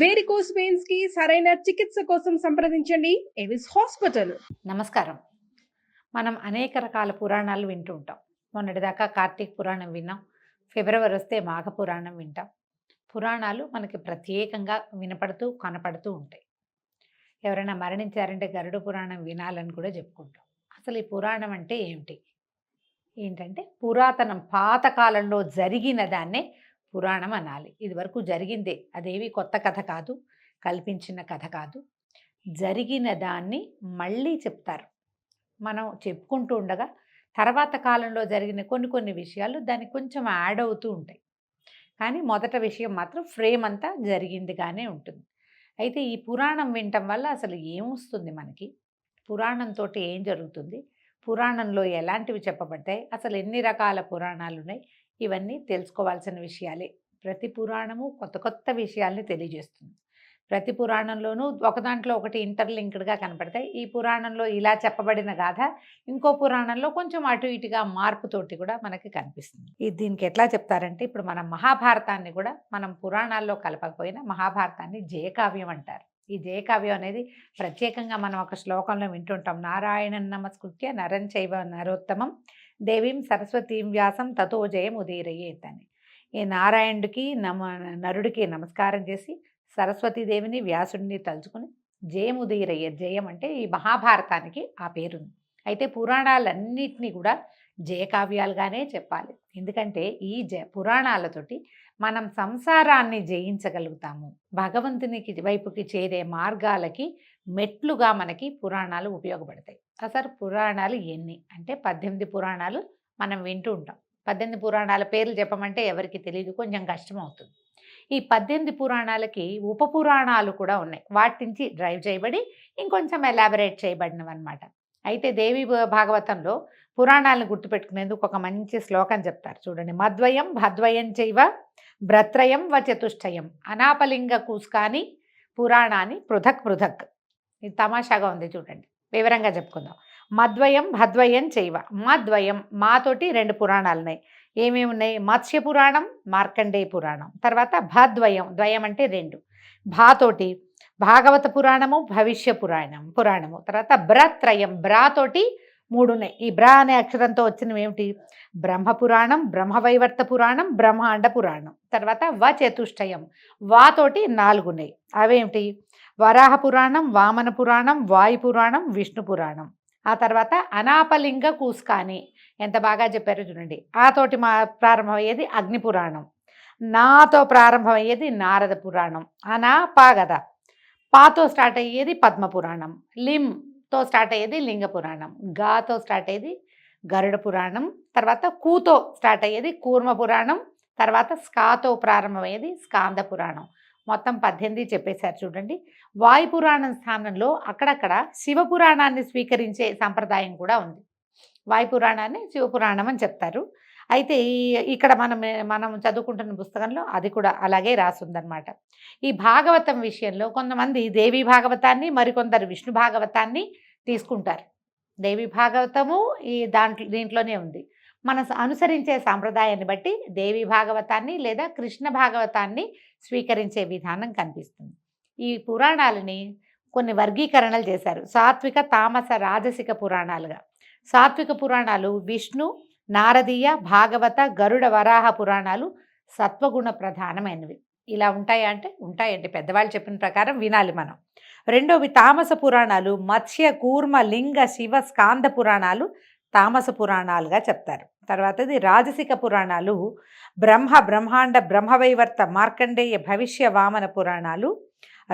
Varicose పెయిన్స్కి సరైన చికిత్స కోసం సంప్రదించండి. ఎవిస్ హాస్పిటల్ నమస్కారం. మనం అనేక రకాల పురాణాలు వింటూ ఉంటాం. మొన్నటిదాకా కార్తీక పురాణం విన్నాం. ఫిబ్రవరి వస్తే మాఘ పురాణం వింటాం. పురాణాలు మనకి ప్రత్యేకంగా వినపడుతూ కనపడుతూ ఉంటాయి. ఎవరైనా మరణించారంటే గరుడ పురాణం వినాలని కూడా చెప్పుకుంటాం. అసలు ఈ పురాణం అంటే ఏమిటి? ఏంటంటే పురాతనం పాతకాలంలో జరిగిన దాన్నే పురాణం అనాలి. ఇది వరకు జరిగిందే. అదేవి కొత్త కథ కాదు. కల్పించిన కథ కాదు. జరిగిన దాన్ని మళ్ళీ చెప్తారు. మనం చెప్పుకుంటూ ఉండగా తర్వాత కాలంలో జరిగిన కొన్ని కొన్ని విషయాలు దానికి కొంచెం యాడ్ అవుతూ ఉంటాయి. కానీ మొదట విషయం మాత్రం ఫ్రేమ్ అంతా జరిగిందిగానే ఉంటుంది. అయితే ఈ పురాణం వినటం వల్ల అసలు ఏమొస్తుంది మనకి? పురాణంతో ఏం జరుగుతుంది? పురాణంలో ఎలాంటివి చెప్పబడతాయి? అసలు ఎన్ని రకాల పురాణాలు ఉన్నాయి ఇవన్నీ తెలుసుకోవాల్సిన విషయాలే. ప్రతి పురాణము కొత్త కొత్త విషయాల్ని తెలియజేస్తుంది. ప్రతి పురాణంలోనూ ఒక దాంట్లో ఒకటి ఇంటర్లింక్డ్గా కనపడతాయి. ఈ పురాణంలో ఇలా చెప్పబడిన గాథ ఇంకో పురాణంలో కొంచెం అటు ఇటుగా మార్పుతోటి కూడా మనకి కనిపిస్తుంది. ఇది దీనికి ఎట్లా చెప్తారంటే ఇప్పుడు మనం మహాభారతాన్ని కూడా మనం పురాణాల్లో కలపకపోయినా మహాభారతాన్ని జయకావ్యం అంటారు. ఈ జయకావ్యం అనేది ప్రత్యేకంగా మనం ఒక శ్లోకంలో వింటుంటాం. నారాయణ నమస్కృత్య నరం చైవ నరోత్తమం. దేవీం సరస్వతీం వ్యాసం తతో జయం ఉదీరయేత్ అని ఈ నారాయణుడికి నమ నరుడికి నమస్కారం చేసి సరస్వతీదేవిని వ్యాసుడిని తలుచుకుని జయం ఉదీరయ్యే జయం అంటే ఈ మహాభారతానికి ఆ పేరుంది. అయితే పురాణాలన్నింటినీ కూడా జయకావ్యాలుగానే చెప్పాలి. ఎందుకంటే ఈ జ పురాణాలతోటి మనం సంసారాన్ని జయించగలుగుతాము. భగవంతునికి వైపుకి చేరే మార్గాలకి మెట్లుగా మనకి పురాణాలు ఉపయోగపడతాయి. అసలు పురాణాలు ఎన్ని? అంటే పద్దెనిమిది పురాణాలు మనం వింటూ ఉంటాం. పద్దెనిమిది పురాణాల పేర్లు చెప్పమంటే ఎవరికి తెలియదు కొంచెం కష్టం అవుతుంది ఈ పద్దెనిమిది పురాణాలకి ఉప పురాణాలు కూడా ఉన్నాయి. వాటి నుంచి డ్రైవ్ చేయబడి ఇంకొంచెం ఎలాబరేట్ చేయబడినవి అనమాట అయితే దేవి భాగవతంలో పురాణాలను గుర్తుపెట్టుకునేందుకు ఒక మంచి శ్లోకం చెప్తారు. చూడండి. మద్వయం భద్వయం చైవ భ్రత్రయం వ చతుష్టయం. అనాపలింగ కూస్కాని పురాణాన్ని పృథక్ పృథక్. ఇది తమాషాగా ఉంది చూడండి. వివరంగా చెప్పుకుందాం. మద్వయం భద్వయం చైవ. మద్వయం మాతోటి రెండు పురాణాలు ఉన్నాయి ఏమేమి ఉన్నాయి? మత్స్య పురాణం మార్కండేయ పురాణం. తర్వాత భద్వయం ద్వయం అంటే రెండు. భాతోటి భాగవత పురాణము భవిష్య పురాణం పురాణము. తర్వాత బ్రత్రయం బ్రాతోటి మూడు ఉన్నాయి ఈ బ్రా అనే అక్షరంతో వచ్చినవి ఏమిటి? బ్రహ్మ పురాణం బ్రహ్మవైవర్త పురాణం బ్రహ్మాండ పురాణం. తర్వాత వ చతుష్టయం వాతోటి నాలుగు ఉన్నాయి అవేమిటి? వరాహ పురాణం వామన పురాణం వాయు పురాణం విష్ణు పురాణం ఆ తర్వాత అనాపలింగ కూస్కాని. ఎంత బాగా చెప్పారో చూడండి. ఆతోటి మా ప్రారంభమయ్యేది అగ్ని పురాణం నాతో ప్రారంభమయ్యేది నారద పురాణం. అనా పా పాతో స్టార్ట్ అయ్యేది పద్మ పురాణం లింతో స్టార్ట్ అయ్యేది లింగ పురాణం గాతో స్టార్ట్ అయ్యేది గరుడ పురాణం. తర్వాత కూతో స్టార్ట్ అయ్యేది కూర్మ పురాణం. తర్వాత స్కాతో ప్రారంభమయ్యేది స్కాంద పురాణం. మొత్తం పద్దెనిమిది చెప్పేశారు చూడండి. వాయు పురాణం స్థానంలో అక్కడక్కడ శివ పురాణాన్ని స్వీకరించే సంప్రదాయం కూడా ఉంది. వాయు పురాణాన్ని శివపురాణం అని చెప్తారు. అయితే ఈ ఇక్కడ మనం మనం చదువుకుంటున్న పుస్తకంలో అది కూడా అలాగే రాసుందనమాట ఈ భాగవతం విషయంలో కొంతమంది దేవి భాగవతాన్ని మరికొందరు విష్ణు భాగవతాన్ని తీసుకుంటారు. దేవి భాగవతము ఈ దాంట్లో దీంట్లోనే ఉంది. మన అనుసరించే సాంప్రదాయాన్ని బట్టి దేవి భాగవతాన్ని లేదా కృష్ణ భాగవతాన్ని స్వీకరించే విధానం కనిపిస్తుంది. ఈ పురాణాలని కొన్ని వర్గీకరణలు చేశారు. సాత్విక తామస రాజసిక పురాణాలుగా. సాత్విక పురాణాలు విష్ణు నారదీయ భాగవత గరుడ వరాహ పురాణాలు సత్వగుణ ప్రధానమైనవి. ఇలా ఉంటాయా అంటే ఉంటాయండి. పెద్దవాళ్ళు చెప్పిన ప్రకారం వినాలి మనం. రెండోవి తామస పురాణాలు మత్స్య కూర్మ లింగ శివ స్కాంద పురాణాలు తామస పురాణాలుగా చెప్తారు. తర్వాతది రాజసిక పురాణాలు బ్రహ్మ బ్రహ్మాండ బ్రహ్మవైవర్త మార్కండేయ భవిష్య వామన పురాణాలు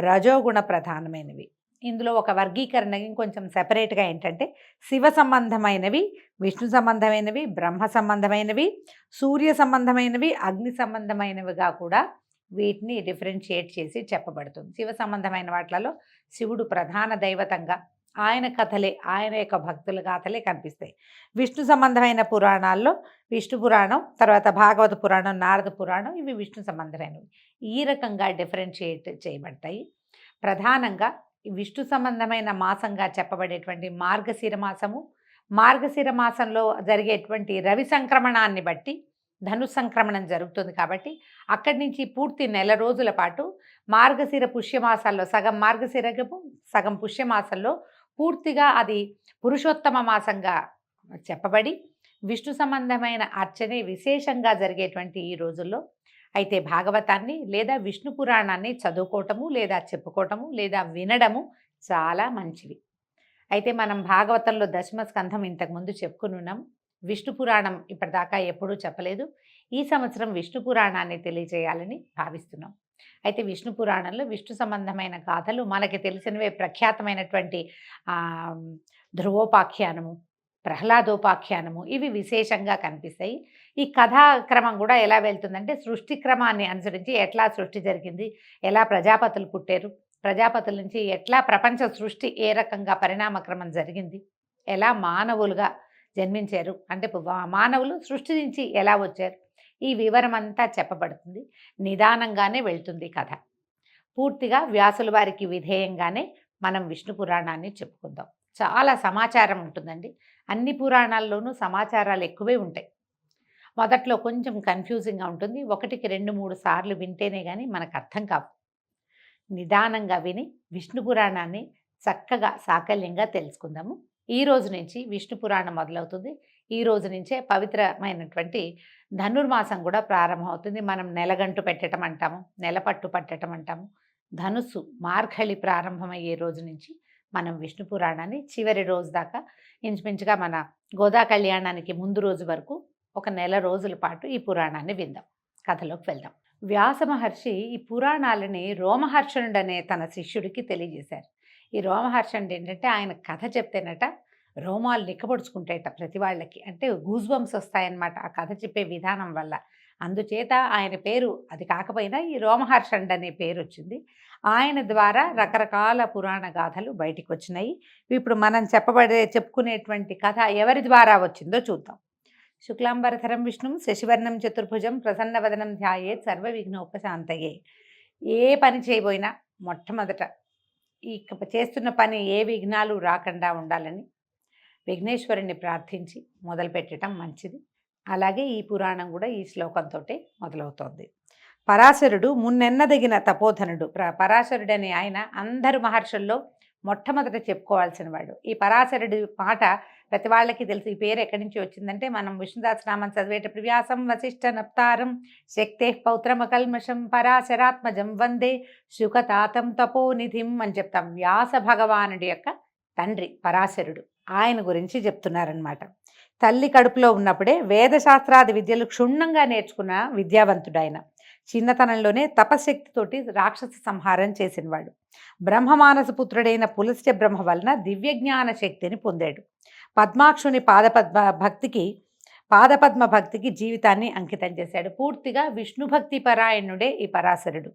రజోగుణ ప్రధానమైనవి. ఇందులో ఒక వర్గీకరణ ఇంకొంచెం సెపరేట్గా ఏంటంటే శివ సంబంధమైనవి విష్ణు సంబంధమైనవి బ్రహ్మ సంబంధమైనవి సూర్య సంబంధమైనవి అగ్ని సంబంధమైనవిగా కూడా వీటిని డిఫరెన్షియేట్ చేసి చెప్పబడుతుంది. శివ సంబంధమైన వాటిలలో శివుడు ప్రధాన దైవతంగా ఆయన కథలే ఆయన యొక్క భక్తుల గాథలే కనిపిస్తాయి. విష్ణు సంబంధమైన పురాణాల్లో విష్ణు పురాణం తర్వాత భాగవత పురాణం నారద పురాణం ఇవి విష్ణు సంబంధమైనవి. ఈ రకంగా డిఫరెన్షియేట్ చేయబడతాయి ప్రధానంగా ఈ విష్ణు సంబంధమైన మాసంగా చెప్పబడేటువంటి మార్గశిర మాసము మార్గశిర మాసంలో జరిగేటువంటి రవి సంక్రమణాన్ని బట్టి ధను సంక్రమణం జరుగుతుంది కాబట్టి అక్కడి నుంచి పూర్తి నెల రోజుల పాటు మార్గశిర పుష్యమాసాల్లో సగం మార్గశిరగము సగం పుష్యమాసంలో పూర్తిగా అది పురుషోత్తమ మాసంగా చెప్పబడి విష్ణు సంబంధమైన అర్చనే విశేషంగా జరిగేటువంటి ఈ రోజుల్లో అయితే భాగవతాన్ని లేదా విష్ణు పురాణాన్ని చదువుకోవటము లేదా చెప్పుకోవటము లేదా వినడము చాలా మంచివి. అయితే మనం భాగవతంలో దశమ స్కంధం ఇంతకుముందు చెప్పుకుని ఉన్నాం. విష్ణు పురాణం ఇప్పటిదాకా ఎప్పుడూ చెప్పలేదు. ఈ సంవత్సరం విష్ణు పురాణాన్ని తెలియజేయాలని భావిస్తున్నాం. అయితే విష్ణు పురాణంలో విష్ణు సంబంధమైన గాథలు మనకి తెలిసినవే ప్రఖ్యాతమైనటువంటి ధ్రువోపాఖ్యానము ప్రహ్లాదోపాఖ్యానము ఇవి విశేషంగా కనిపిస్తాయి. ఈ కథాక్రమం కూడా ఎలా వెళ్తుందంటే సృష్టి క్రమాన్ని అనుసరించి ఎట్లా సృష్టి జరిగింది ఎలా ప్రజాపతులు పుట్టారు ప్రజాపతుల నుంచి ఎట్లా ప్రపంచ సృష్టి ఏ రకంగా పరిణామక్రమం జరిగింది ఎలా మానవులుగా జన్మించారు అంటే మానవులు సృష్టి నుంచి ఎలా వచ్చారు ఈ వివరమంతా చెప్పబడుతుంది. నిదానంగానే వెళ్తుంది కథ. పూర్తిగా వ్యాసుల వారికి విధేయంగానే మనం విష్ణు పురాణాన్ని చెప్పుకుందాం. చాలా సమాచారం ఉంటుందండి. అన్ని పురాణాల్లోనూ సమాచారాలు ఎక్కువే ఉంటాయి. మొదట్లో కొంచెం కన్ఫ్యూజింగ్గా ఉంటుంది. ఒకటికి రెండు మూడు సార్లు వింటేనే కానీ మనకు అర్థం కావు. నిదానంగా విని విష్ణు పురాణాన్ని చక్కగా సాకల్యంగా తెలుసుకుందాము. ఈ రోజు నుంచి విష్ణు పురాణం మొదలవుతుంది. ఈ రోజు నుంచే పవిత్రమైనటువంటి ధనుర్మాసం కూడా ప్రారంభమవుతుంది. మనం నెలగంటు పెట్టడం అంటాము నెలపట్టు పట్టడం అంటాము. ధనుస్సు మార్గళి ప్రారంభమయ్యే రోజు నుంచి మనం విష్ణు పురాణాన్ని చివరి రోజు దాకా ఇంచుమించుగా మన గోదా కళ్యాణానికి ముందు రోజు వరకు ఒక నెల రోజుల పాటు ఈ పురాణాన్ని విందాం. కథలోకి వెళ్దాం. వ్యాస మహర్షి ఈ పురాణాలని రోమహర్షణుడు అనే తన శిష్యుడికి తెలియజేశారు. ఈ రోమహర్షండి ఏంటంటే ఆయన కథ చెప్తేనట రోమాలు నిక్కబొడుచుకుంటాయట ప్రతి వాళ్ళకి. అంటే గూజ్ బంప్స్ వస్తాయన్నమాట ఆ కథ చెప్పే విధానం వల్ల. అందుచేత ఆయన పేరు అది కాకపోయినా ఈ రోమహర్షణుడు అనే పేరు వచ్చింది. ఆయన ద్వారా రకరకాల పురాణ గాథలు బయటికి వచ్చినాయి ఇప్పుడు మనం చెప్పబడే చెప్పుకునేటువంటి కథ ఎవరి ద్వారా వచ్చిందో చూద్దాం. శుక్లాంబరధరం విష్ణుం శశివర్ణం చతుర్భుజం ప్రసన్నవదనం ధ్యాయేత్ సర్వ విఘ్నోపశాంతయే ఏ పని చేయబోయినా మొట్టమొదట ఈ క- చేస్తున్న పని ఏ విఘ్నాలు రాకుండా ఉండాలని విఘ్నేశ్వరుని ప్రార్థించి మొదలుపెట్టడం మంచిది. అలాగే ఈ పురాణం కూడా ఈ శ్లోకంతో మొదలవుతోంది. పరాశరుడు మున్నెన్నదగిన తపోధనుడు. ప్ర ఆయన అందరు మహర్షుల్లో మొట్టమొదట చెప్పుకోవాల్సిన వాడు. ఈ పరాశరుడి మాట ప్రతి వాళ్ళకి తెలుసు ఈ పేరు ఎక్కడి నుంచి వచ్చిందంటే మనం విష్ణుదాస్ నామం చదివేటప్పుడు వ్యాసం వశిష్ఠ నప్తారం శక్తే పౌత్రమకల్మషం పరాశరాత్మజం వందే శుకతాతం తపోనిధిం అని చెప్తాం. వ్యాస భగవానుడి యొక్క తండ్రి పరాశరుడు. ఆయన గురించి చెప్తున్నారనమాట తల్లి కడుపులో ఉన్నప్పుడే వేదశాస్త్రాది విద్యలు క్షుణ్ణంగా నేర్చుకున్న విద్యావంతుడు ఆయన చిన్నతనంలోనే తపశక్తితోటి రాక్షస సంహారం చేసినవాడు. బ్రహ్మమానస పుత్రుడైన పులస్య బ్రహ్మ వలన దివ్యజ్ఞాన శక్తిని పొందాడు. పద్మాక్షుని పాదపద్మ భక్తికి పాదపద్మ భక్తికి జీవితాన్ని అంకితం చేశాడు. పూర్తిగా విష్ణు భక్తి పరాయణుడే ఈ పరాశరుడు.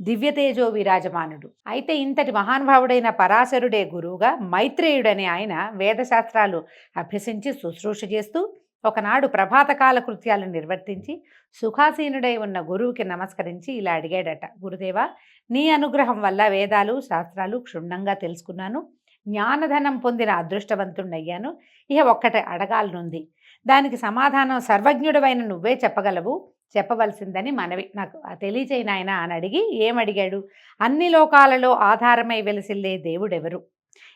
దివ్యతేజో విరాజమానుడు. అయితే ఇంతటి మహానుభావుడైన పరాశరుడే గురువుగా మైత్రేయుడనే ఆయన వేదశాస్త్రాలు అభ్యసించి శుశ్రూష చేస్తూ ఒకనాడు ప్రభాతకాల కృత్యాలు నిర్వర్తించి సుఖాసీనుడై ఉన్న గురువుకి నమస్కరించి ఇలా అడిగాడట. గురుదేవా నీ అనుగ్రహం వల్ల వేదాలు శాస్త్రాలు క్షుణ్ణంగా తెలుసుకున్నాను. జ్ఞానధనం పొందిన అదృష్టవంతుణ్ణయ్యాను. ఇక ఒక్కటే అడగాలనుంది. దానికి సమాధానం సర్వజ్ఞుడవైన నువ్వే చెప్పగలవు. చెప్పవలసిందని మనవి. నాకు ఆ నాయన అని అడిగి ఏమడిగాడు? అన్ని లోకాలలో ఆధారమై వెలిసిల్లే దేవుడెవరు?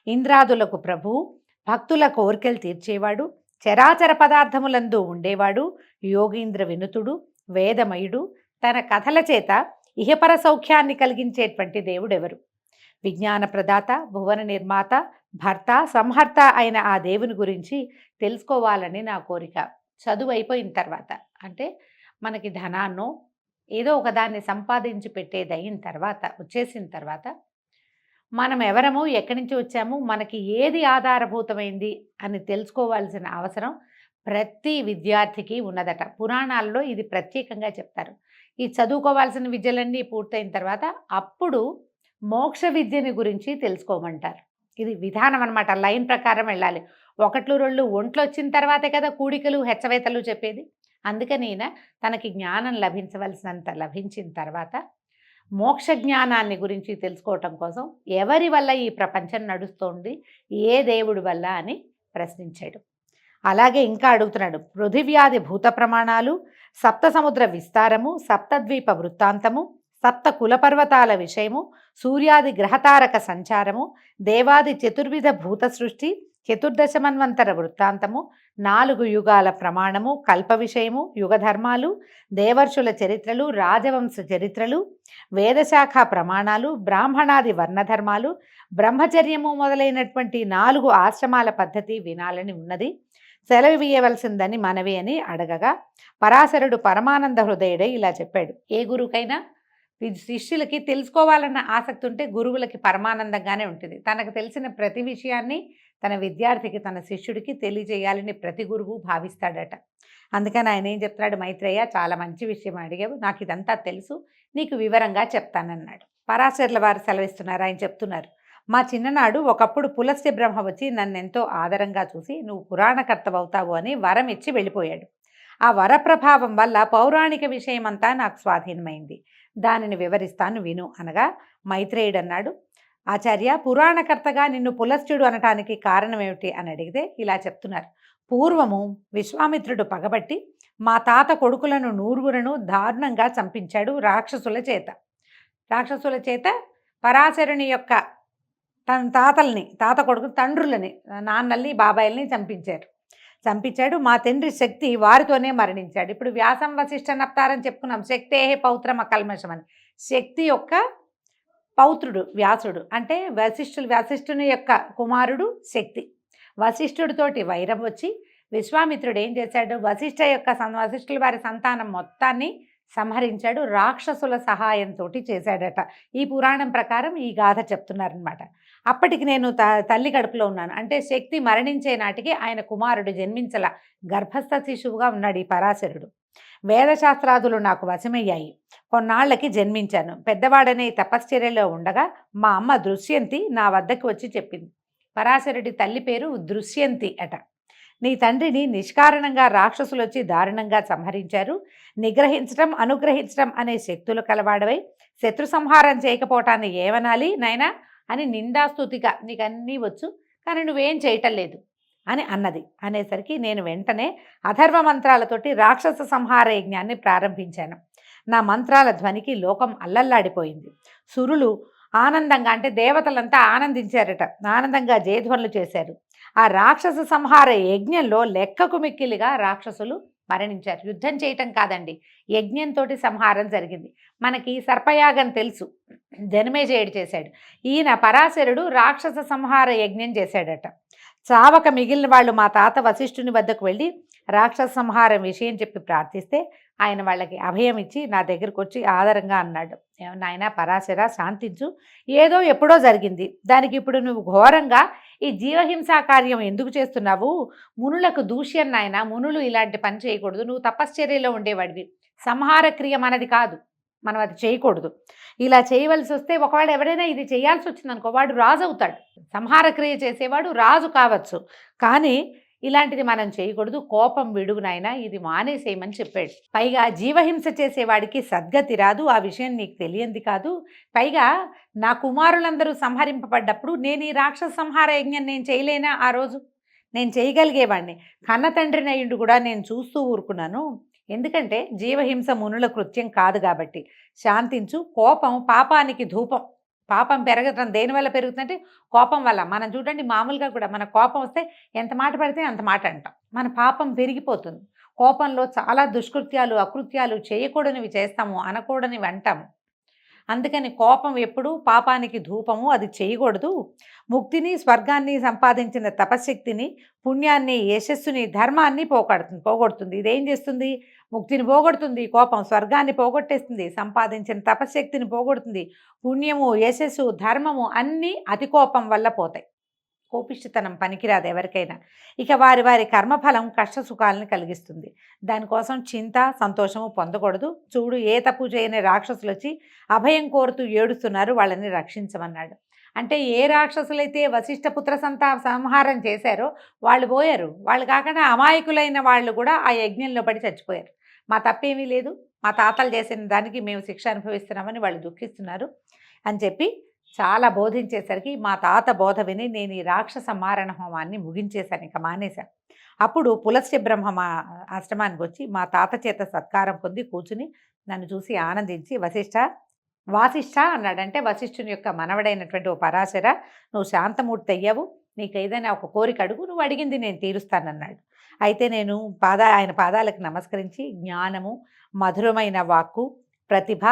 ఇంద్రాదులకు ప్రభు భక్తుల కోరికలు తీర్చేవాడు చరాచర పదార్థములందు ఉండేవాడు యోగీంద్ర వినుతుడు వేదమయుడు తన కథల చేత ఇహపర సౌఖ్యాన్ని కలిగించేటువంటి దేవుడెవరు? విజ్ఞాన ప్రదాత భువన నిర్మాత భర్త సంహర్త అయిన ఆ దేవుని గురించి తెలుసుకోవాలని నా కోరిక. చదువు అయిపోయిన తర్వాత అంటే మనకి ధనాన్నో ఏదో ఒకదాన్ని సంపాదించి పెట్టేది అయిన తర్వాత వచ్చేసిన తర్వాత మనం ఎవరము ఎక్కడి నుంచి వచ్చాము మనకి ఏది ఆధారభూతమైంది అని తెలుసుకోవాల్సిన అవసరం ప్రతి విద్యార్థికి ఉన్నదట. పురాణాల్లో ఇది ప్రత్యేకంగా చెప్తారు. ఈ చదువుకోవాల్సిన విద్యలన్నీ పూర్తయిన తర్వాత అప్పుడు మోక్ష విద్యని గురించి తెలుసుకోమంటారు. ఇది విధానం అనమాట లైన్ ప్రకారం వెళ్ళాలి. ఒకట్లు రెండు ఒంట్లు వచ్చిన తర్వాతే కదా కూడికలు హెచ్చవేతలు చెప్పేది. అందుకని ఈయన తనకి జ్ఞానం లభించవలసినంత లభించిన తర్వాత మోక్ష జ్ఞానాన్ని గురించి తెలుసుకోవటం కోసం ఎవరి వల్ల ఈ ప్రపంచం నడుస్తోంది ఏ దేవుడి వల్ల అని ప్రశ్నించాడు. అలాగే ఇంకా అడుగుతున్నాడు. పృథివ్యాధి భూత ప్రమాణాలు సప్త సముద్ర విస్తారము సప్తద్వీప వృత్తాంతము సప్త కులపర్వతాల విషయము సూర్యాది గ్రహతారక సంచారము దేవాది చతుర్విధ భూత సృష్టి చతుర్దశమన్వంతర వృత్తాంతము నాలుగు యుగాల ప్రమాణము కల్ప విషయము యుగధర్మాలు దేవర్షుల చరిత్రలు రాజవంశ చరిత్రలు వేదశాఖ ప్రమాణాలు బ్రాహ్మణాది వర్ణధర్మాలు బ్రహ్మచర్యము మొదలైనటువంటి నాలుగు ఆశ్రమాల పద్ధతి వినాలని ఉన్నది. సెలవియవలసిందని మనవి అని అడగగా పరాశరుడు పరమానంద హృదయుడే ఇలా చెప్పాడు. ఏ గురుకైనా శిష్యులకి తెలుసుకోవాలన్న ఆసక్తి ఉంటే గురువులకి పరమానందంగానే ఉంటుంది. తనకు తెలిసిన ప్రతి విషయాన్ని తన విద్యార్థికి తన శిష్యుడికి తెలియజేయాలని ప్రతి గురువు భావిస్తాడట. అందుకని ఆయన ఏం చెప్తున్నాడు మైత్రేయ చాలా మంచి విషయం అడిగావు. నాకు ఇదంతా తెలుసు. నీకు వివరంగా చెప్తానన్నాడు. పరాశరుల వారు సెలవిస్తున్నారు. ఆయన చెప్తున్నారు మా చిన్ననాడు ఒకప్పుడు పులస్య బ్రహ్మ వచ్చి నన్ను ఎంతో ఆదరంగా చూసి నువ్వు పురాణకర్తవవుతావు అని వరం ఇచ్చి వెళ్ళిపోయాడు. ఆ వర ప్రభావం వల్ల పౌరాణిక విషయమంతా నాకు స్వాధీనమైంది. దానిని వివరిస్తాను విను అనగా మైత్రేయుడు అన్నాడు ఆచార్య పురాణకర్తగా నిన్ను పులస్త్యుడు అనటానికి కారణం ఏమిటి అని అడిగితే ఇలా చెప్తున్నారు. పూర్వము విశ్వామిత్రుడు పగబట్టి మా తాత కొడుకులను నూరుగులను దారుణంగా చంపించాడు రాక్షసుల చేత. రాక్షసుల చేత పరాశరుని యొక్క తన తాతల్ని తాత కొడుకు తండ్రులని నాన్నల్ని బాబాయిల్ని చంపించారు. చంపించాడు మా తండ్రి శక్తి వారితోనే మరణించాడు. ఇప్పుడు వ్యాసం వశిష్ఠ నప్తారని చెప్పుకున్నాం శక్తే పౌత్రమ కల్మషమని అని. శక్తి యొక్క పౌత్రుడు వ్యాసుడు అంటే వశిష్ఠుడు వశిష్ఠుని యొక్క కుమారుడు శక్తి. వశిష్ఠుడితోటి వైరం వచ్చి విశ్వామిత్రుడు ఏం చేశాడు? వశిష్ఠ యొక్క వశిష్ఠుల వారి సంతానం మొత్తాన్ని సంహరించాడు. రాక్షసుల సహాయంతో చేశాడట. ఈ పురాణం ప్రకారం ఈ గాథ చెప్తున్నారనమాట అప్పటికి నేను త తల్లి కడుపులో ఉన్నాను. అంటే శక్తి మరణించే నాటికి ఆయన కుమారుడు జన్మించల గర్భస్థ శిశువుగా ఉన్నాడు ఈ పరాశరుడు. వేదశాస్త్రాదులు నాకు వశమయ్యాయి. కొన్నాళ్ళకి జన్మించాను. పెద్దవాడనే తపశ్చర్యలో ఉండగా మా అమ్మ దృశ్యంతి నా వద్దకు వచ్చి చెప్పింది. పరాశరుడి తల్లి పేరు దృశ్యంతి అట. నీ తండ్రిని నిష్కారణంగా రాక్షసులు వచ్చి దారుణంగా సంహరించారు. నిగ్రహించడం అనుగ్రహించడం అనే శక్తులు కలవాడవై. శత్రు సంహారం చేయకపోవటాన్ని ఏమనాలి నాయనా? అని నిందాస్తుతిగా నీకు అన్నీ వచ్చు కానీ నువ్వేం చేయటం లేదు అని అన్నది. అనేసరికి నేను వెంటనే అథర్వ మంత్రాలతోటి రాక్షస సంహార యజ్ఞాన్ని ప్రారంభించాను. నా మంత్రాల ధ్వనికి లోకం అల్లల్లాడిపోయింది. సురులు ఆనందంగా అంటే దేవతలంతా ఆనందించారట. ఆనందంగా జయధ్వనులు చేశారు. ఆ రాక్షస సంహార యజ్ఞంలో లెక్కకు మిక్కిలిగా రాక్షసులు మరణించారు. యుద్ధం చేయటం కాదండి యజ్ఞంతో సంహారం జరిగింది. మనకి సర్పయాగం తెలుసు జనమేజయుడు చేశాడు. ఈయన పరాశరుడు రాక్షస సంహార యజ్ఞం చేశాడట. చావక మిగిలిన వాళ్ళు మా తాత వశిష్ఠుని వద్దకు వెళ్ళి రాక్షస సంహారం విషయం చెప్పి ప్రార్థిస్తే ఆయన వాళ్ళకి అభయం ఇచ్చి నా దగ్గరకు వచ్చి ఆధారంగా అన్నాడు. నాయన పరాశర శాంతించు. ఏదో ఎప్పుడో జరిగింది. దానికి ఇప్పుడు నువ్వు ఘోరంగా ఈ జీవహింసా కార్యం ఎందుకు చేస్తున్నావు? మునులకు దూష్యం నాయన మునులు ఇలాంటి పని చేయకూడదు. నువ్వు తపశ్చర్యలో ఉండేవాడివి. సంహార క్రియ మనది కాదు. మనం అది చేయకూడదు. ఇలా చేయవలసి వస్తే ఒకవేళ ఎవరైనా ఇది చేయాల్సి వచ్చిందనుకో వాడు రాజు అవుతాడు సంహార క్రియ చేసేవాడు రాజు కావచ్చు. కానీ ఇలాంటిది మనం చేయకూడదు. కోపం విడుగునైనా ఇది మానేసేయమని చెప్పాడు. పైగా జీవహింస చేసేవాడికి సద్గతి రాదు. ఆ విషయం నీకు తెలియంది కాదు. పైగా నా కుమారులందరూ సంహరింపబడ్డప్పుడు నేను ఈ రాక్షస సంహార యజ్ఞం నేను చేయలేనా ఆ రోజు? నేను చేయగలిగేవాడిని కన్న తండ్రిని అయ్యుండి కూడా నేను చూస్తూ ఊరుకున్నాను. ఎందుకంటే జీవహింస మునుల కృత్యం కాదు కాబట్టి. శాంతించు. కోపం పాపానికి ధూపం. పాపం పెరగటం దేనివల్ల పెరుగుతుందంటే కోపం వల్ల. మనం చూడండి మామూలుగా కూడా మన కోపం వస్తే ఎంత మాట పడితే అంత మాట అంటాం. మన పాపం పెరిగిపోతుంది. కోపంలో చాలా దుష్కృత్యాలు అకృత్యాలు చేయకూడనివి చేస్తాము అనకూడనివి అంటాము. అందుకని కోపం ఎప్పుడూ పాపానికి ధూపము అది చేయకూడదు. ముక్తిని స్వర్గాన్ని సంపాదించిన తపశక్తిని పుణ్యాన్ని యశస్సుని ధర్మాన్ని పోగొడుతుంది పోగొడుతుంది. ఇదేం చేస్తుంది? ముక్తిని పోగొడుతుంది కోపం స్వర్గాన్ని పోగొట్టేస్తుంది సంపాదించిన తపశక్తిని పోగొడుతుంది పుణ్యము యశస్సు ధర్మము అన్నీ అతి కోపం వల్ల పోతాయి. కోపిష్టితనం పనికిరాదు ఎవరికైనా. ఇక వారి వారి కర్మఫలం కష్ట సుఖాలను కలిగిస్తుంది. దానికోసం చింత సంతోషము పొందకూడదు. చూడు ఏ తప్పు చేయని రాక్షసులు వచ్చి అభయం కోరుతూ ఏడుస్తున్నారు వాళ్ళని రక్షించమన్నాడు. అంటే ఏ రాక్షసులైతే వశిష్ఠపుత్ర సంతా సంహారం చేశారో వాళ్ళు పోయారు. వాళ్ళు కాకుండా అమాయకులైన వాళ్ళు కూడా ఆ యజ్ఞంలో పడి చచ్చిపోయారు. మా తప్పేమీ లేదు. మా తాతలు చేసిన దానికి మేము శిక్ష అనుభవిస్తున్నామని వాళ్ళు దుఃఖిస్తున్నారు అని చెప్పి చాలా బోధించేసరికి మా తాత బోధ విని నేను ఈ రాక్షస మారణ హోమాన్ని ముగించేశాను ఇక మానేశాను. అప్పుడు పులస్య బ్రహ్మ మా ఆశ్రమానికి వచ్చి మా తాత చేత సత్కారం పొంది కూర్చుని నన్ను చూసి ఆనందించి వశిష్ఠ వాసిష్ఠ అన్నాడంటే వశిష్ఠుని యొక్క మనవడైనటువంటి ఓ పరాశర నువ్వు శాంతమూర్తి అయ్యావు నీకు ఏదైనా ఒక కోరిక అడుగు నువ్వు అడిగింది నేను తీరుస్తానన్నాడు. అయితే నేను పాద ఆయన పాదాలకు నమస్కరించి జ్ఞానము మధురమైన వాక్కు ప్రతిభ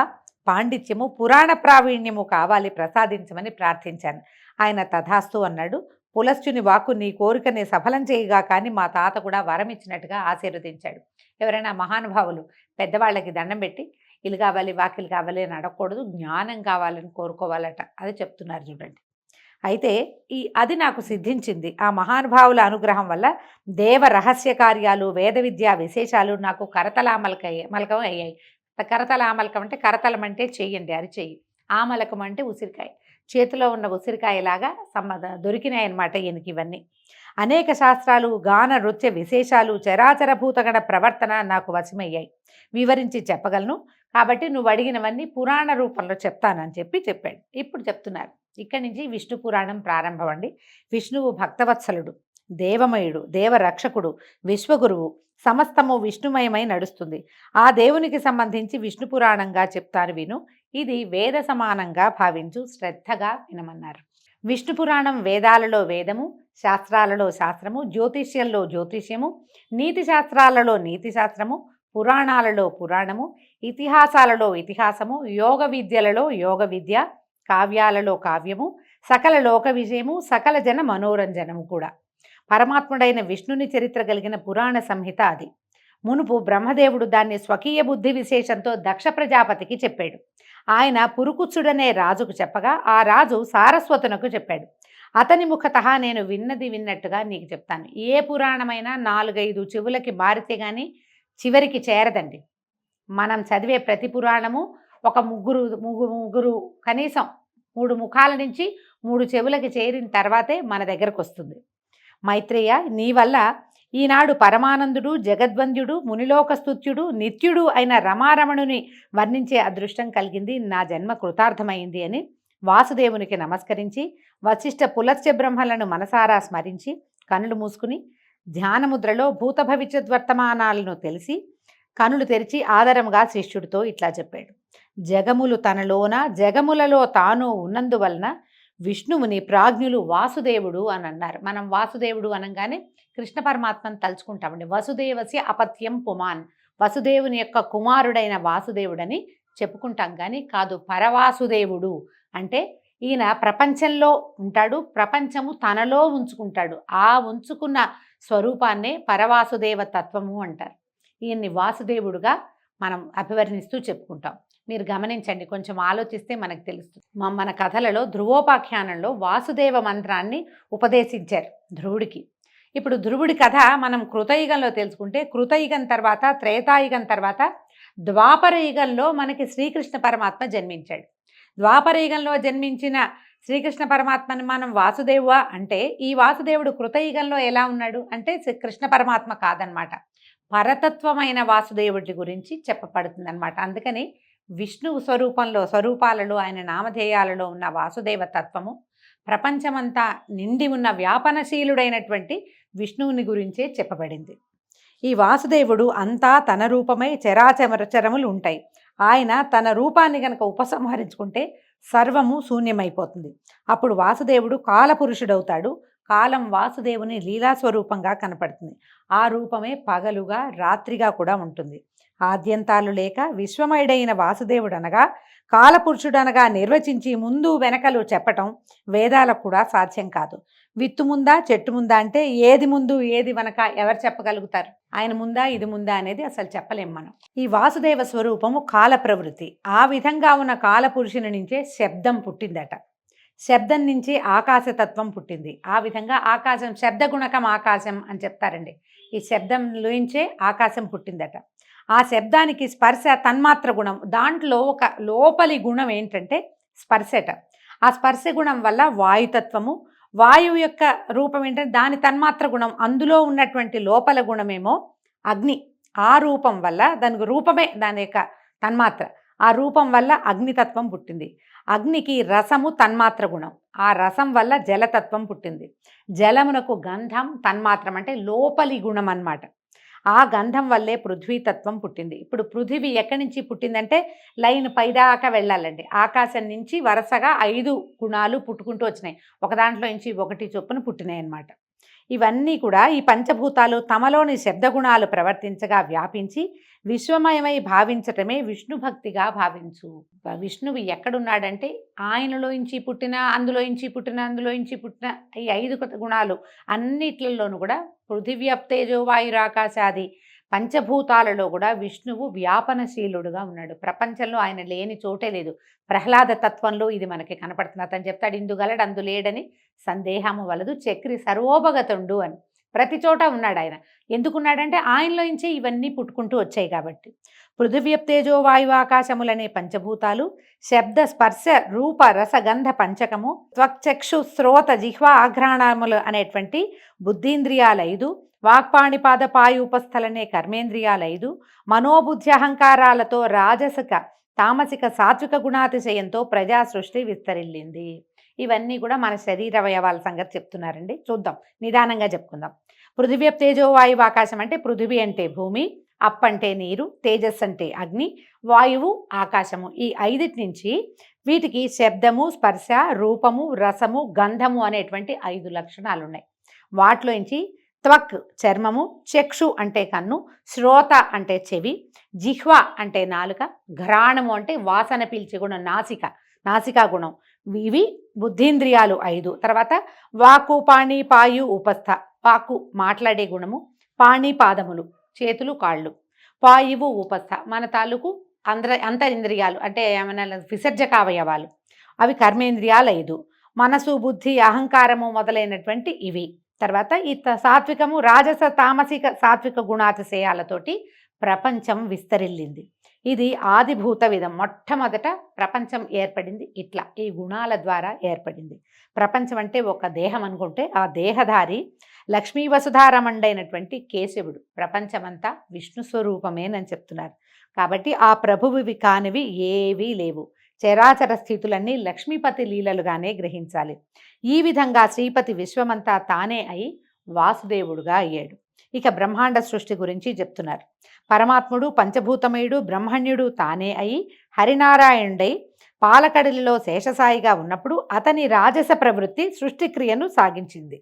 పాండిత్యము పురాణ ప్రావీణ్యము కావాలి ప్రసాదించమని ప్రార్థించాను. ఆయన తథాస్తు అన్నాడు పులస్చుని వాకు నీ కోరికని సఫలం చేయగా కానీ మా తాత కూడా వరం ఇచ్చినట్టుగా ఆశీర్వదించాడు. ఎవరైనా మహానుభావులు పెద్దవాళ్ళకి దండం పెట్టి ఇల్లు కావాలి వాకిలు కావాలి అని అడగకూడదు జ్ఞానం కావాలని కోరుకోవాలట అది చెప్తున్నారు చూడండి. అయితే ఈ అది నాకు సిద్ధించింది. ఆ మహానుభావుల అనుగ్రహం వల్ల దేవ రహస్య కార్యాలు వేద విద్యా విశేషాలు నాకు కరతలామలకయ్యే మలకం అయ్యాయి. కరతలామలకం అంటే కరతలం అంటే చెయ్యండి అది చెయ్యి. ఆమలకం అంటే ఉసిరికాయ. చేతిలో ఉన్న ఉసిరికాయలాగా సమ్మ దొరికినాయి అన్నమాట ఈయనకి ఇవన్నీ. అనేక శాస్త్రాలు గాన నృత్య విశేషాలు చరాచర భూతగణ ప్రవర్తన నాకు వశమయ్యాయి. వివరించి చెప్పగలను. కాబట్టి నువ్వు అడిగినవన్నీ పురాణ రూపంలో చెప్తానని చెప్పి చెప్పాడు. ఇప్పుడు చెప్తున్నారు. ఇక్కడి నుంచి విష్ణు పురాణం ప్రారంభం అండి. విష్ణువు భక్తవత్సలుడు. దేవమయుడు దేవరక్షకుడు విశ్వగురువు సమస్తము విష్ణుమయమై నడుస్తుంది. ఆ దేవునికి సంబంధించి విష్ణు పురాణంగా చెప్తాను విను. ఇది వేద సమానంగా భావించు శ్రద్ధగా వినమన్నారు. విష్ణు పురాణం వేదాలలో వేదము శాస్త్రాలలో శాస్త్రము జ్యోతిష్యంలో జ్యోతిష్యము నీతి శాస్త్రాలలో నీతి శాస్త్రము పురాణాలలో పురాణము ఇతిహాసాలలో ఇతిహాసము యోగ విద్యలలో యోగ విద్య కావ్యాలలో కావ్యము సకల లోక విజయము సకల జన మనోరంజనము కూడా. పరమాత్ముడైన విష్ణుని చరిత్ర కలిగిన పురాణ సంహిత అది. మునుపు బ్రహ్మదేవుడు దాన్ని స్వకీయ బుద్ధి విశేషంతో దక్ష ప్రజాపతికి చెప్పాడు. ఆయన పురుకుచ్చుడనే రాజుకు చెప్పగా ఆ రాజు సారస్వతునకు చెప్పాడు. అతని ముఖత నేను విన్నది విన్నట్టుగా నీకు చెప్తాను. ఏ పురాణమైనా నాలుగైదు చెవులకి మారితే కానీ చివరికి చేరదండి. మనం చదివే ప్రతి పురాణము ఒక ముగ్గురు ముగ్గురు ముగ్గురు కనీసం మూడు ముఖాల నుంచి మూడు చెవులకి చేరిన తర్వాతే మన దగ్గరకు వస్తుంది మైత్రేయ నీ వల్ల ఈనాడు పరమానందుడు జగద్వంద్యుడు మునిలోకస్తుత్యుడు నిత్యుడు అయిన రమారమణుని వర్ణించే అదృష్టం కలిగింది. నా జన్మ కృతార్థమైంది అని వాసుదేవునికి నమస్కరించి వశిష్ఠ పులత్స్య బ్రహ్మలను మనసారా స్మరించి కనులు మూసుకుని ధ్యానముద్రలో భూత భవిష్యత్ వర్తమానాలను తెలిసి కనులు తెరిచి ఆదరముగా శిష్యుడితో ఇట్లా చెప్పాడు. జగములు తనలోన జగములలో తాను ఉన్నందువలన విష్ణువుని ప్రాజ్ఞులు వాసుదేవుడు అని అన్నారు. మనం వాసుదేవుడు అనగానే కృష్ణ పరమాత్మను తలుచుకుంటామండి. వసుదేవసి అపత్యం పుమాన్. వసుదేవుని యొక్క కుమారుడైన వాసుదేవుడని చెప్పుకుంటాం కానీ కాదు పరవాసుదేవుడు. అంటే ఈయన ప్రపంచంలో ఉంటాడు ప్రపంచము తనలో ఉంచుకుంటాడు. ఆ ఉంచుకున్న స్వరూపాన్నే పరవాసుదేవ తత్వము అంటారు. ఈయన్ని వాసుదేవుడుగా మనం అభివర్ణిస్తూ చెప్పుకుంటాం. మీరు గమనించండి కొంచెం ఆలోచిస్తే మనకు తెలుస్తుంది. మన కథలలో ధ్రువోపాఖ్యానంలో వాసుదేవ మంత్రాన్ని ఉపదేశించారు ధ్రువుడికి. ఇప్పుడు ధ్రువుడి కథ మనం కృతయుగంలో తెలుసుకుంటే కృతయుగం తర్వాత త్రేతాయుగం తర్వాత ద్వాపర యుగంలో మనకి శ్రీకృష్ణ పరమాత్మ జన్మించాడు. ద్వాపర యుగంలో జన్మించిన శ్రీకృష్ణ పరమాత్మని మనం వాసుదేవ అంటే ఈ వాసుదేవుడు కృతయుగంలో ఎలా ఉన్నాడు అంటే శ్రీ కృష్ణ పరమాత్మ కాదనమాట. పరతత్వమైన వాసుదేవుడి గురించి చెప్పబడుతుంది అనమాట అందుకని విష్ణువు స్వరూపంలో స్వరూపాలలో ఆయన నామధేయాలలో ఉన్న వాసుదేవ తత్వము ప్రపంచమంతా నిండి ఉన్న వ్యాపనశీలుడైనటువంటి విష్ణువుని గురించే చెప్పబడింది. ఈ వాసుదేవుడు అంతా తన రూపమై చరాచరచరములు ఉంటాయి ఆయన తన రూపాన్ని గనక ఉపసంహరించుకుంటే సర్వము శూన్యమైపోతుంది. అప్పుడు వాసుదేవుడు కాలపురుషుడవుతాడు. కాలం వాసుదేవుని లీలాస్వరూపంగా కనపడుతుంది. ఆ రూపమే పగలుగా రాత్రిగా కూడా ఉంటుంది. ఆద్యంతాలు లేక విశ్వమయుడైన వాసుదేవుడనగా కాలపురుషుడనగా నిర్వచించి ముందు వెనకలు చెప్పటం వేదాలకు కూడా సాధ్యం కాదు. విత్తు ముందా చెట్టు ముందా అంటే ఏది ముందు ఏది వెనక ఎవరు చెప్పగలుగుతారు? ఆయన ముందా ఇది ముందా అనేది అసలు చెప్పలేం మనం. ఈ వాసుదేవ స్వరూపము కాల ప్రవృత్తి. ఆ విధంగా ఉన్న కాలపురుషుని నుంచే శబ్దం పుట్టిందట. శబ్దం నుంచి ఆకాశతత్వం పుట్టింది. ఆ విధంగా ఆకాశం శబ్ద గుణకం ఆకాశం అని చెప్తారండి. ఈ శబ్దం లోంచే ఆకాశం పుట్టిందట. ఆ శబ్దానికి స్పర్శ తన్మాత్ర గుణం. దాంట్లో ఒక లోపలి గుణం ఏంటంటే స్పర్శట. ఆ స్పర్శ గుణం వల్ల వాయుతత్వము వాయువు యొక్క రూపం ఏంటంటే దాని తన్మాత్ర గుణం. అందులో ఉన్నటువంటి లోపల గుణమేమో అగ్ని. ఆ రూపం వల్ల దానికి రూపమే దాని యొక్క తన్మాత్ర. ఆ రూపం వల్ల అగ్నితత్వం పుట్టింది. అగ్నికి రసము తన్మాత్ర గుణం. ఆ రసం వల్ల జలతత్వం పుట్టింది. జలమునకు గంధం తన్మాత్రం అంటే లోపలి గుణం అన్నమాట. ఆ గంధం వల్లే పృథ్వీతత్వం పుట్టింది. ఇప్పుడు పృథివీ ఎక్కడి నుంచి పుట్టిందంటే లైన్ పైదాకా వెళ్ళాలండి. ఆకాశం నుంచి వరుసగా ఐదు గుణాలు పుట్టుకుంటూ వచ్చినాయి. ఒక దాంట్లో నుంచి ఒకటి చొప్పున పుట్టినాయి అన్నమాట. ఇవన్నీ కూడా ఈ పంచభూతాలు తమలోని శబ్దగుణాలు ప్రవర్తించగా వ్యాపించి విశ్వమయమై భావించటమే విష్ణు భక్తిగా భావించు. విష్ణువు ఎక్కడున్నాడంటే ఆయనలోంచి పుట్టిన అందులోంచి పుట్టిన అందులోంచి పుట్టిన ఈ ఐదు గుణాలు అన్నిట్లలోనూ కూడా పృథివ్యప్తేజో వాయురాకాశాది పంచభూతాలలో కూడా విష్ణువు వ్యాపనశీలుడుగా ఉన్నాడు. ప్రపంచంలో ఆయన లేని చోటే లేదు. ప్రహ్లాద తత్వంలో ఇది మనకి కనపడుతుంది. అతను చెప్తాడు ఇందుగలడు అందులేడని సందేహము వలదు. చక్రి సర్వోపగతుండు అని. ప్రతి చోట ఉన్నాడు ఆయన ఎందుకున్నాడంటే ఆయనలోంచే ఇవన్నీ పుట్టుకుంటూ వచ్చాయి కాబట్టి. పృథివ్యప్తేజో వాయు ఆకాశములనే పంచభూతాలు శబ్ద స్పర్శ రూప రసగంధ పంచకము త్వక్చక్షు శ్రోత జిహ్వ ఆఘ్రాణములు అనేటువంటి బుద్ధీంద్రియాలు ఐదు వాక్పాణిపాద పాయు ఉపస్థలనే కర్మేంద్రియాలు ఐదు మనోబుద్ధి అహంకారాలతో రాజసిక తామసిక సాత్విక గుణాతిశయంతో ప్రజా సృష్టి విస్తరిల్లింది ఇవన్నీ కూడా మన శరీర అవయవాల సంగతి చెప్తున్నారండి. చూద్దాం. నిదానంగా చెప్పుకుందాం. పృథివ్య తేజో వాయువు ఆకాశం అంటే పృథివీ అంటే భూమి అప్ అంటే నీరు తేజస్ అంటే అగ్ని వాయువు ఆకాశము. ఈ ఐదిటి నుంచి వీటికి శబ్దము స్పర్శ రూపము రసము గంధము అనేటువంటి ఐదు లక్షణాలు ఉన్నాయి వాటిలోంచి త్వక్ చర్మము చక్షు అంటే కన్ను శ్రోత అంటే చెవి జిహ్వ అంటే నాలుక ఘ్రాణము అంటే వాసన పీల్చి గుణం నాసిక నాసికా గుణం. ఇవి బుద్ధీంద్రియాలు ఐదు. తర్వాత వాకు పాణి పాయు ఉపస్థ. వాకు మాట్లాడే గుణము పాణి పాదములు చేతులు కాళ్ళు. పాయువు ఉపస్థ. మన తాలూకు అంతర అంతరింద్రియాలు అంటే ఏమైనా విసర్జక అవయవాలు. అవి కర్మేంద్రియాలు ఐదు. మనసు బుద్ధి అహంకారము మొదలైనటువంటి ఇవి. తర్వాత ఈ సాత్వికము రాజస తామసిక సాత్విక గుణాతిశయాలతోటి ప్రపంచం విస్తరిల్లింది. ఇది ఆదిభూత విధం. మొట్టమొదట ప్రపంచం ఏర్పడింది ఇట్లా. ఈ గుణాల ద్వారా ఏర్పడింది. ప్రపంచం అంటే ఒక దేహం అనుకుంటే ఆ దేహధారి లక్ష్మీ వసుధారమండైనటువంటి కేశవుడు. ప్రపంచమంతా విష్ణు స్వరూపమేనని చెప్తున్నారు. కాబట్టి ఆ ప్రభువువి కానివి ఏవీ లేవు. చరాచర స్థితులన్నీ లక్ష్మీపతి లీలలుగానే గ్రహించాలి. ఈ విధంగా శ్రీపతి విశ్వమంతా తానే అయి వాసుదేవుడుగా అయ్యాడు. ఇక బ్రహ్మాండ సృష్టి గురించి చెప్తున్నారు. పరమాత్ముడు పంచభూతమయుడు బ్రహ్మణ్యుడు తానే అయి హరినారాయణుడై పాలకడలిలో శేషసాయిగా ఉన్నప్పుడు అతని రాజస ప్రవృత్తి సృష్టిక్రియను సాగించింది.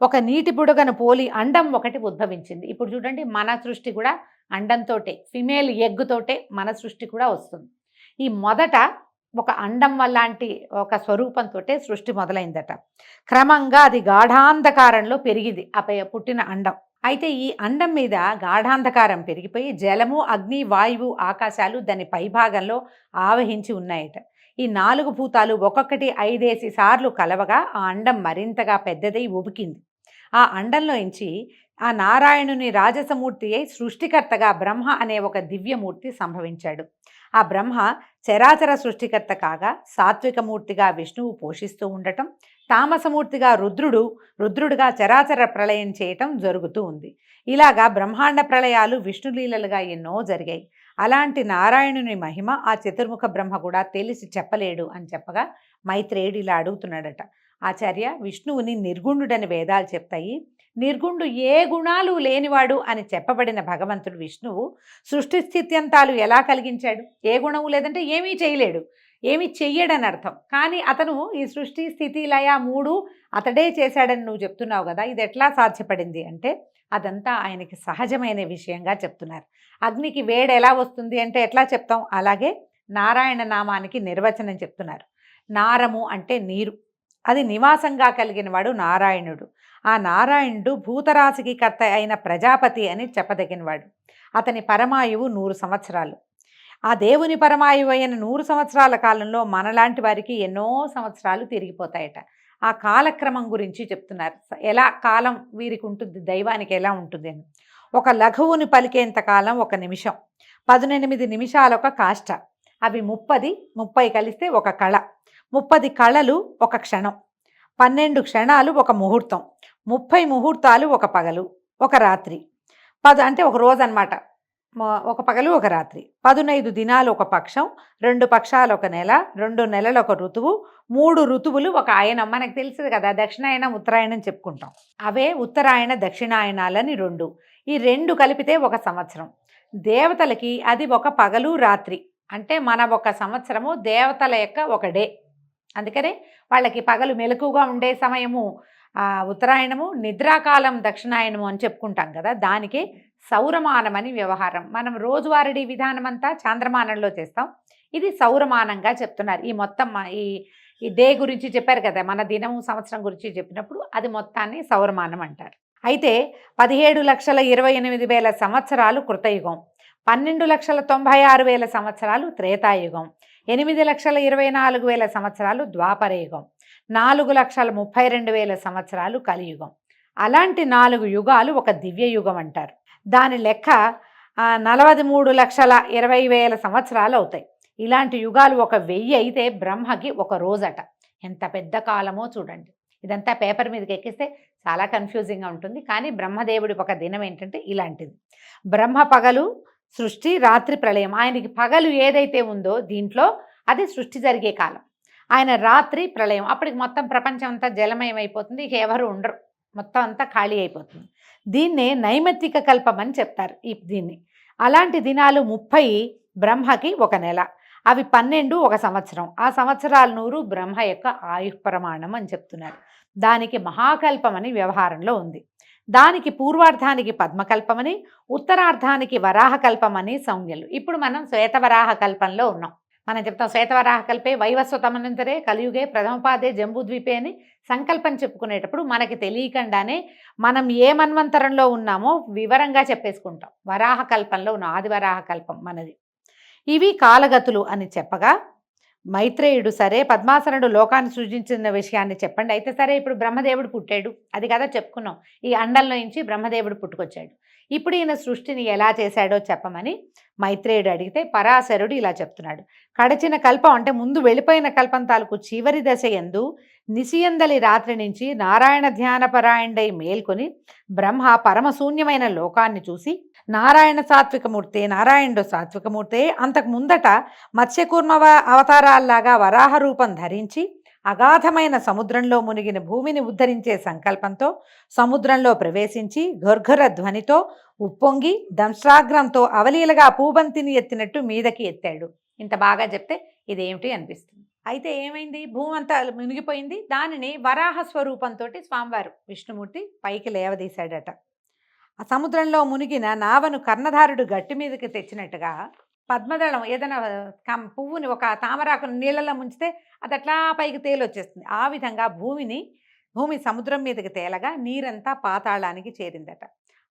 ఒక నీటి బుడగను పోలి అండం ఒకటి ఉద్భవించింది. ఇప్పుడు చూడండి మన సృష్టి కూడా అండంతోటే ఫిమేల్ ఎగ్గుతోటే మన సృష్టి కూడా వస్తుంది. ఈ మొదట ఒక అండం వల్లాంటి ఒక స్వరూపంతో సృష్టి మొదలైందట. క్రమంగా అది గాఢాంధకారంలో పెరిగింది. ఆ పుట్టిన అండం. అయితే ఈ అండం మీద గాఢాంధకారం పెరిగిపోయి జలము అగ్ని వాయువు ఆకాశాలు దాని పైభాగంలో ఆవహించి ఉన్నాయట. ఈ నాలుగు భూతాలు ఒక్కొక్కటి ఐదేసి సార్లు కలవగా ఆ అండం మరింతగా పెద్దదై ఉబికింది. ఆ అండంలోంచి ఆ నారాయణుని రాజసమూర్తి అయి సృష్టికర్తగా బ్రహ్మ అనే ఒక దివ్యమూర్తి సంభవించాడు. ఆ బ్రహ్మ చరాచర సృష్టికర్త కాగా సాత్వికమూర్తిగా విష్ణువు పోషిస్తూ ఉండటం తామసమూర్తిగా రుద్రుడు రుద్రుడుగా చరాచర ప్రళయం చేయటం జరుగుతూ ఉంది. ఇలాగా బ్రహ్మాండ ప్రళయాలు విష్ణులీలలుగా ఎన్నో జరిగాయి. అలాంటి నారాయణుని మహిమ ఆ చతుర్ముఖ బ్రహ్మ కూడా తెలిసి చెప్పలేడు అని చెప్పగా మైత్రేయుడు ఇలా అడుగుతున్నాడట. ఆచార్య విష్ణువుని నిర్గుండుడని వేదాలు చెప్తాయి. నిర్గుణుడు ఏ గుణాలు లేనివాడు అని చెప్పబడిన భగవంతుడు విష్ణువు సృష్టి స్థిత్యంతాలు ఎలా కలిగించాడు? ఏ గుణము లేదంటే ఏమీ చేయలేడు. ఏమి చెయ్యడని అర్థం కానీ అతను ఈ సృష్టి స్థితి లయ మూడు అతడే చేశాడని నువ్వు చెప్తున్నావు కదా ఇది ఎట్లా సాధ్యపడింది అంటే అదంతా ఆయనకి సహజమైన విషయంగా చెప్తున్నారు. అగ్నికి వేడి ఎలా వస్తుంది అంటే ఎట్లా చెప్తాం? అలాగే నారాయణ నామానికి నిర్వచనం చెప్తున్నారు. నారము అంటే నీరు. అది నివాసంగా కలిగిన వాడు నారాయణుడు. ఆ నారాయణుడు భూతరాశికి కర్త అయిన ప్రజాపతి అని చెప్పదగినవాడు. అతని పరమాయువు నూరు సంవత్సరాలు. ఆ దేవుని పరమాయువు అయిన నూరు సంవత్సరాల కాలంలో మనలాంటి వారికి ఎన్నో సంవత్సరాలు తిరిగిపోతాయట. ఆ కాలక్రమం గురించి చెప్తున్నారు. ఎలా కాలం వీరికి ఉంటుంది దైవానికి ఎలా ఉంటుంది అని. ఒక లఘువుని పలికేంత కాలం ఒక నిమిషం. పదునెనిమిది నిమిషాలు ఒక కాష్ట. అవి ముప్పది ముప్పై కలిస్తే ఒక కళ. ముప్పది కళలు ఒక క్షణం. పన్నెండు క్షణాలు ఒక ముహూర్తం. ముప్పై ముహూర్తాలు ఒక పగలు ఒక రాత్రి. పద అంటే ఒక రోజు అనమాట ఒక పగలు ఒక రాత్రి. పదునైదు దినాలు ఒక పక్షం రెండు పక్షాలు ఒక నెల రెండు నెలలు ఒక ఋతువు మూడు ఋతువులు ఒక ఆయనం. మనకు తెలిసింది కదా దక్షిణాయనం ఉత్తరాయణం చెప్పుకుంటాం. అవే ఉత్తరాయణ దక్షిణాయనాలని రెండు. ఈ రెండు కలిపితే ఒక సంవత్సరం. దేవతలకి అది ఒక పగలు రాత్రి. అంటే మన ఒక సంవత్సరము దేవతల యొక్క ఒక డే. అందుకనే వాళ్ళకి పగలు మెలకుగా ఉండే సమయము ఉత్తరాయణము నిద్రాకాలం దక్షిణాయనము అని చెప్పుకుంటాం కదా దానికి సౌరమానమని వ్యవహారం. మనం రోజువారీ విధానం అంతా చాంద్రమానంలో చేస్తాం. ఇది సౌరమానంగా చెప్తున్నారు. ఈ మొత్తం ఈ ఈ డే గురించి చెప్పారు కదా మన దినం సంవత్సరం గురించి చెప్పినప్పుడు అది మొత్తాన్ని సౌరమానం అంటారు. అయితే పదిహేడు లక్షల ఇరవై ఎనిమిది వేల సంవత్సరాలు కృతయుగం. పన్నెండు లక్షల తొంభై ఆరు వేల సంవత్సరాలు త్రేతాయుగం. ఎనిమిది లక్షల ఇరవై నాలుగు వేల సంవత్సరాలు ద్వాపరయుగం. నాలుగు లక్షల ముప్పై రెండు వేల సంవత్సరాలు కలియుగం. అలాంటి నాలుగు యుగాలు ఒక దివ్య యుగం అంటారు. దాని లెక్క నలభై మూడు లక్షల ఇరవై వేల సంవత్సరాలు అవుతాయి. ఇలాంటి యుగాలు ఒక వెయ్యి అయితే బ్రహ్మకి ఒక రోజట. ఎంత పెద్ద కాలమో చూడండి. ఇదంతా పేపర్ మీదకి ఎక్కిస్తే చాలా కన్ఫ్యూజింగ్గా ఉంటుంది. కానీ బ్రహ్మదేవుడి ఒక దినం ఏంటంటే ఇలాంటిది. బ్రహ్మ పగలు సృష్టి రాత్రి ప్రళయం. ఆయనకి పగలు ఏదైతే ఉందో దీంట్లో అది సృష్టి జరిగే కాలం. ఆయన రాత్రి ప్రళయం. అప్పటికి మొత్తం ప్రపంచం అంతా జలమయం అయిపోతుంది ఎవరు ఉండరు. మొత్తం అంతా ఖాళీ అయిపోతుంది. దీన్నే నైమిత్తిక కల్పం అని చెప్తారు ఈ దీన్ని. అలాంటి దినాలు ముప్పై బ్రహ్మకి ఒక నెల అవి పన్నెండు ఒక సంవత్సరం. ఆ సంవత్సరాల నూరు బ్రహ్మ యొక్క ఆయుః ప్రమాణం అని చెప్తున్నారు. దానికి మహాకల్పం అని వ్యవహారంలో ఉంది. దానికి పూర్వార్థానికి పద్మకల్పమని ఉత్తరార్థానికి వరాహకల్పమని సంజ్ఞలు ఇప్పుడు మనం శ్వేతవరాహ కల్పంలో ఉన్నాం. మనం చెప్తాం శ్వేతవరాహ కల్పే వైవస్వతమనంతరే కలియుగే ప్రథమపాదే జంబూద్వీపే అని సంకల్పం చెప్పుకునేటప్పుడు మనకి తెలియకుండానే మనం ఏ మన్వంతరంలో ఉన్నామో వివరంగా చెప్పేసుకుంటాం. వరాహ కల్పంలో ఉన్న ఆదివరాహ కల్పం మనది. ఇవి కాలగతులు అని చెప్పగా మైత్రేయుడు సరే పద్మాసనుడు లోకాన్ని సృజించిన విషయాన్ని చెప్పండి. అయితే సరే ఇప్పుడు బ్రహ్మదేవుడు పుట్టాడు. అది కదా చెప్పుకున్నాం. ఈ అండంలో నుంచి బ్రహ్మదేవుడు పుట్టుకొచ్చాడు. ఇప్పుడు ఈయన సృష్టిని ఎలా చేశాడో చెప్పమని మైత్రేయుడు అడిగితే పరాశరుడు ఇలా చెప్తున్నాడు. కడచిన కల్పం అంటే ముందు వెళ్ళిపోయిన కల్పం తాలూకు చివరి దశ ఎందు నిశియందలి రాత్రి నుంచి నారాయణ ధ్యానపరాయణుడై మేల్కొని బ్రహ్మ పరమశూన్యమైన లోకాన్ని చూసి నారాయణ సాత్వికమూర్తే నారాయణుడు సాత్వికమూర్తే అంతకు ముందట మత్స్యకూర్మవ అవతారాల్లాగా వరాహ రూపం ధరించి అగాధమైన సముద్రంలో మునిగిన భూమిని ఉద్ధరించే సంకల్పంతో సముద్రంలో ప్రవేశించి ఘర్ఘర ధ్వనితో ఉప్పొంగి దంశ్రాగ్రంతో అవలీలగా పూబంతిని ఎత్తినట్టు మీదకి ఎత్తాడు. ఇంత బాగా చెప్తే ఇదేమిటి అనిపిస్తుంది. అయితే ఏమైంది? భూమి అంతా మునిగిపోయింది. దానిని వరాహ స్వరూపంతో స్వామివారు విష్ణుమూర్తి పైకి లేవదీశాడట. ఆ సముద్రంలో మునిగిన నావను కర్ణధారుడు గట్టి మీదకి తెచ్చినట్టుగా పద్మదళం ఏదైనా కం పువ్వుని ఒక తామరాకుని నీళ్ళలో ముంచితే అది అట్లా పైకి తేలొచ్చేస్తుంది. ఆ విధంగా భూమిని భూమి సముద్రం మీదకి తేలగా నీరంతా పాతాళానికి చేరిందట.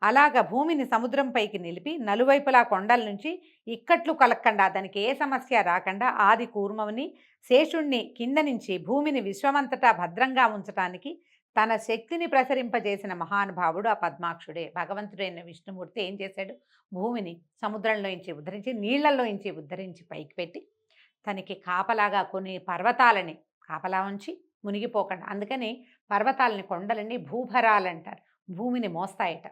అలాగ భూమిని సముద్రం పైకి నిలిపి నలువైపులా కొండల నుంచి ఇక్కట్లు కలక్కండా దానికి ఏ సమస్య రాకుండా ఆది కూర్మని శేషుణ్ణి కింద నుంచి భూమిని విశ్వమంతటా భద్రంగా ఉంచటానికి తన శక్తిని ప్రసరింపజేసిన మహానుభావుడు ఆ పద్మాక్షుడే. భగవంతుడైన విష్ణుమూర్తి ఏం చేశాడు? భూమిని సముద్రంలోంచి ఉద్ధరించి నీళ్ళలోంచి ఉద్ధరించి పైకి పెట్టి తనకి కాపలాగా కొన్ని పర్వతాలని కాపలా ఉంచి మునిగిపోకుండా అందుకని పర్వతాలని కొండలని భూభరాలు అంటారు భూమిని మోస్తాయట.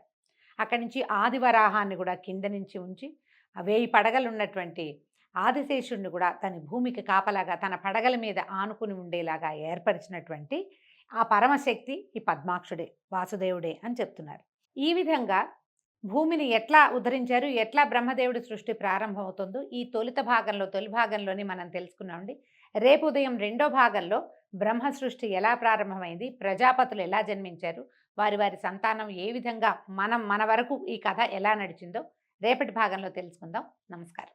అక్కడి నుంచి ఆదివరాహాన్ని కూడా కింద నుంచి ఉంచి వేయి పడగలు ఉన్నటువంటి ఆదిశేషుణ్ణి కూడా తన భూమికి కాపలాగా తన పడగల మీద ఆనుకుని ఉండేలాగా ఏర్పరిచినటువంటి ఆ పరమశక్తి ఈ పద్మాక్షుడే వాసుదేవుడే అని చెప్తున్నారు. ఈ విధంగా భూమిని ఎట్లా ఉద్ధరించారు ఎట్లా బ్రహ్మదేవుడి సృష్టి ప్రారంభమవుతుందో ఈ తొలిత భాగంలో తొలి భాగంలోని మనం తెలుసుకున్నామండి. రేపు ఉదయం రెండో భాగంలో బ్రహ్మ సృష్టి ఎలా ప్రారంభమైంది ప్రజాపతులు ఎలా జన్మించారు వారి వారి సంతానం ఏ విధంగా మనం మన వరకు ఈ కథ ఎలా నడిచిందో రేపటి భాగంలో తెలుసుకుందాం. నమస్కారం.